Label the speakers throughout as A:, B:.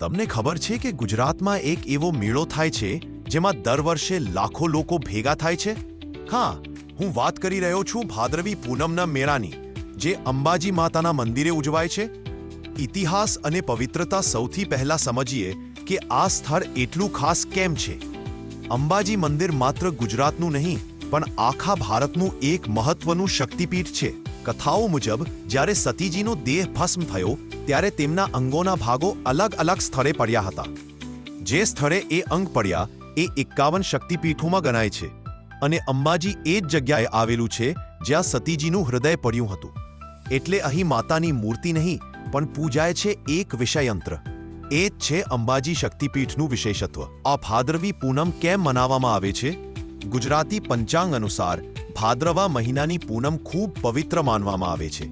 A: તમને ખબર છે કે ગુજરાતમાં એક એવો મેળો થાય છે જેમાં દર વર્ષે લાખો લોકો ભેગા થાય છે? હા, હું વાત કરી રહ્યો છું ભાદરવી પૂનમના મેળાની, જે અંબાજી માતાના મંદિરે ઉજવાય છે. ઇતિહાસ અને પવિત્રતા સૌથી પહેલા સમજીએ કે આ સ્થળ એટલું ખાસ કેમ છે? અંબાજી મંદિર માત્ર ગુજરાતનું નહીં, પણ આખા ભારતનું એક મહત્વનું શક્તિપીઠ છે. કથાઓ મુજબ, જ્યારે સતીજીનો દેહ ભસ્મ થયો, ત્યારે તેમના અંગોના ભાગો અલગ અલગ સ્થળે પડ્યા હતા. જે સ્થળે એ અંગ પડ્યા, એ એકાવન શક્તિપીઠોમાં ગણાય છે. અને અંબાજી એ જ જગ્યાએ આવેલું છે, જ્યાં સતીજીનું હૃદય પડ્યું હતું. એટલે અહીં માતાની મૂર્તિ નહીં, પણ પૂજાય છે એક વિષયંત્ર એ જ છે અંબાજી શક્તિપીઠનું વિશેષત્વ. આ ભાદરવી પૂનમ કેમ મનાવવામાં આવે છે? ગુજરાતી પંચાંગ અનુસાર ભાદ્રવા મહિનાની પૂનમ ખૂબ પવિત્ર માનવામાં આવે છે.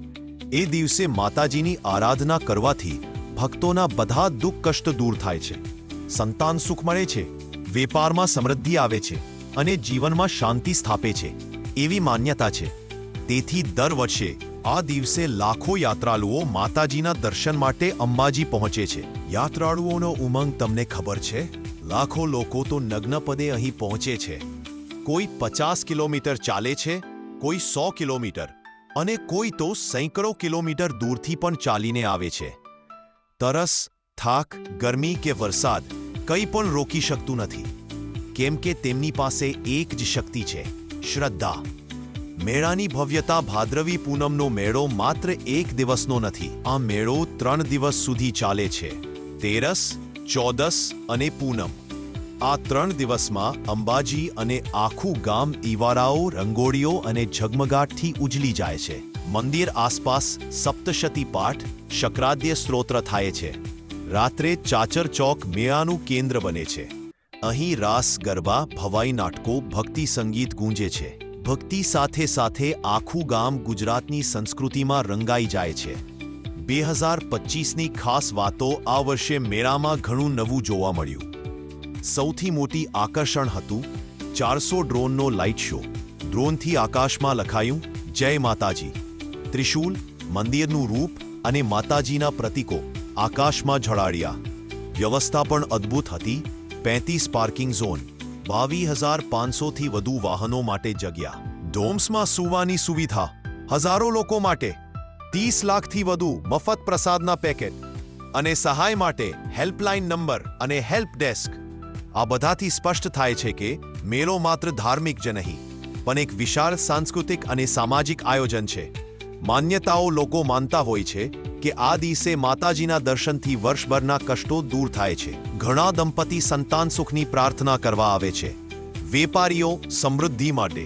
A: એ દિવસે માતાજીની આરાધના કરવાથી ભક્તોના બધા દુઃખ કષ્ટ દૂર થાય છે. સંતાન સુખ મળે છે, વેપારમાં સમૃદ્ધિ આવે છે અને જીવનમાં શાંતિ સ્થાપે છે, એવી માન્યતા છે. તેથી દર વર્ષે આ દિવસે લાખો યાત્રાળુઓ માતાજીના દર્શન માટે અંબાજી પહોંચે છે. યાત્રાળુઓનો ઉમંગ તમને ખબર છે? લાખો લોકો તો નગ્નપદે અહીં પહોંચે છે. કોઈ પચાસ કિલોમીટર ચાલે છે, કોઈ સો કિલોમીટર અને કોઈ તો સેંકડો કિલોમીટર દૂરથી પણ ચાલીને આવે છે. તરસ, થાક, ગરમી કે વરસાદ કંઈ પણ રોકી શકતું નથી. કેમ કે તેમની પાસે એક જ શક્તિ છે, શ્રદ્ધા. મેળાની ભવ્યતા ભાદ્રવી પૂનમનો મેળો માત્ર એક દિવસનો નથી, આ મેળો ત્રણ દિવસ સુધી ચાલે છે. તેરસ, ચોદસ અને પૂનમ. આ ત્રણ દિવસમાં અંબાજી અને આખું ગામ ઈવારાઓ, રંગોળીઓ અને ઝગમગાટથી ઉજળી જાય છે. મંદિર આસપાસ સપ્તશતી પાઠ, શક્રાદ્ય સ્ત્રોત્ર થાય છે. રાત્રે ચાચર ચોક મેળાનું કેન્દ્ર બને છે. અહીં રાસ, ગરબા, ભવાઈ નાટકો, ભક્તિ સંગીત ગૂંજે છે. ભક્તિ સાથે સાથે આખું ગામ ગુજરાતની સંસ્કૃતિમાં રંગાઈ જાય છે. બે હજાર પચીસની ખાસ વાતો આ વર્ષે મેળામાં ઘણું નવું જોવા મળ્યું. સૌથી મોટી આકર્ષણ હતું ચારસો ડ્રોનનો લાઇટ શો. ડ્રોનથી આકાશમાં લખાયું, જય માતાજી. ત્રિશૂલ, મંદિરનું રૂપ અને માતાજીના પ્રતીકો આકાશમાં ઝળાડ્યા વ્યવસ્થા પણ અદ્ભુત હતી. પેંતીસ પાર્કિંગ ઝોન બાવી હજાર પાંચસોથી વધુ વાહનો માટે જગ્યા. ડોમ્સમાં સુવાની સુવિધા, હજારો લોકો માટે. ત્રીસ લાખથી વધુ મફત પ્રસાદના પેકેટ અને સહાય માટે હેલ્પલાઇન નંબર અને હેલ્પ ડેસ્ક. આ બધાથી સ્પષ્ટ થાય છે કે મેળો માત્ર ધાર્મિક જ નહીં, પણ એક વિશાળ સાંસ્કૃતિક અને સામાજિક આયોજન છે. માન્યતાઓ લોકો માનતા હોય છે કે આ દિવસે માતાજીના દર્શનથી વર્ષભરના કષ્ટો દૂર થાય છે. ઘણા દંપતી સંતાન સુખની પ્રાર્થના કરવા આવે છે. વેપારીઓ સમૃદ્ધિ માટે,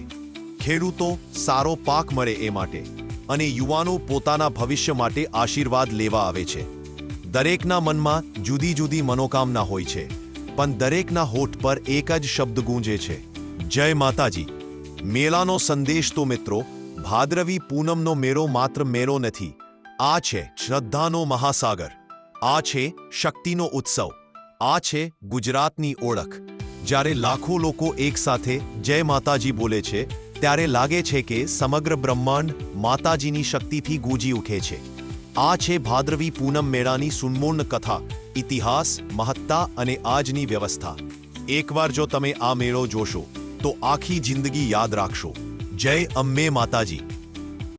A: ખેડૂતો સારો પાક મળે એ માટે અને યુવાનો પોતાના ભવિષ્ય માટે આશીર્વાદ લેવા આવે છે. દરેકના મનમાં જુદી જુદી મનોકામના હોય છે. પણ દરેકના હોઠ પર એક જ શબ્દ ગૂંજે છે. જય માતાજી. મેળાનો સંદેશ તો મિત્રો, ભાદ્રવી પૂનમનો મેળો માત્ર મેળો નથી. આ છે શ્રદ્ધાનો મહાસાગર. આ છે શક્તિનો ઉત્સવ. આ છે ગુજરાતની ઓળખ. જ્યારે લાખો લોકો એકસાથે જય માતાજી બોલે છે, ત્યારે લાગે છે કે સમગ્ર બ્રહ્માંડ માતાજીની શક્તિથી ગૂંજી ઉઠે છે. આ છે ભાદ્રવી પૂનમ મેળાની સુનમૂર્ણ કથા, ઇતિહાસ, મહત્તા અને આજની વ્યવસ્થા. એકવાર જો તમે આ મેળો જોશો, તો આખી જિંદગી યાદ રાખશો. જય અમ્મે માતાજી.